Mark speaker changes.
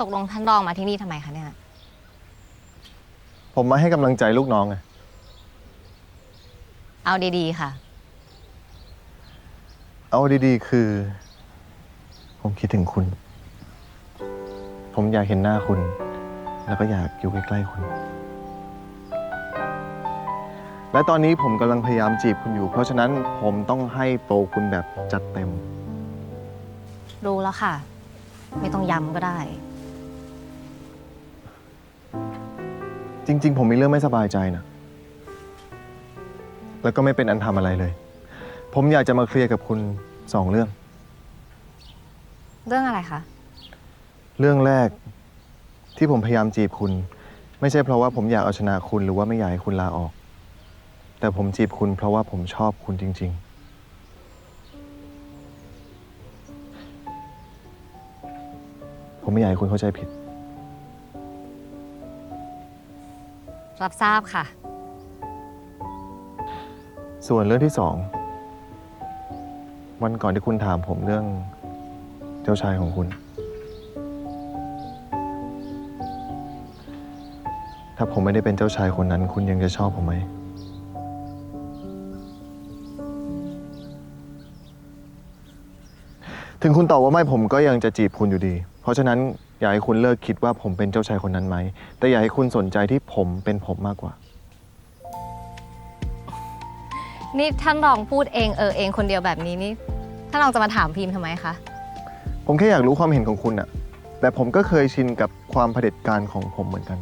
Speaker 1: ตกลงท่านรองมาที่นี่ทำไมคะเนี่ย
Speaker 2: ผมมาให้กำลังใจลูกน้องไง
Speaker 1: เอาดีๆค่ะ
Speaker 2: เอาดีๆ คือ ผมคิดถึงคุณ ผมอยากเห็นหน้าคุณ แล้วก็อยากอยู่ใกล้ๆคุณ และตอนนี้ผมกำลังพยายามจีบคุณอยู่ เพราะฉะนั้นผมต้องให้โปรคุณแบบจัดเต็ม
Speaker 1: รู้แล้วค่ะ ไม่ต้องย้ำก็ได้
Speaker 2: จริง ๆ ผมมีเรื่องไม่สบายใจนะ แล้วก็ไม่เป็นอันทำอะไรเลย ผมอยากจะมาเคลียร์กับคุณสองเรื่อง
Speaker 1: เรื่องอะไรคะ
Speaker 2: เรื่องแรกที่ผมพยายามจีบคุณ ไม่ใช่เพราะว่าผมอยากเอาชนะคุณหรือว่าไม่อยากให้คุณลาออก แต่ผมจีบคุณเพราะว่าผมชอบคุณจริง ๆ ผมไม่อยากให้คุณเข้าใจผิด
Speaker 1: รับทราบค่ะ
Speaker 2: ส่วนเรื่องที่สอง วันก่อนที่คุณถามผมเรื่องเจ้าชายของคุณ ถ้าผมไม่ได้เป็นเจ้าชายคนนั้น คุณยังจะชอบผมไหม ถึงคุณตอบว่าไม่ผมก็ยังจะจีบคุณอยู่ดี เพราะฉะนั้น อยากให้คุณเลิกคิดว่าผมเป็นเจ้าชายคนนั้นไหม แต่อยากให้คุณสนใจที่ผมเป็นผมมากกว่า
Speaker 1: นี่ท่านรองพูดเองเออเองคนเดียวแบบนี้นี่ท่านรองจะมาถามพิมพ์ทำไมคะ
Speaker 2: ผมแค่อยากรู้ความเห็นของคุณอะแต่ผมก็เคยชินกับความเผด็จการของผมเหมือนกัน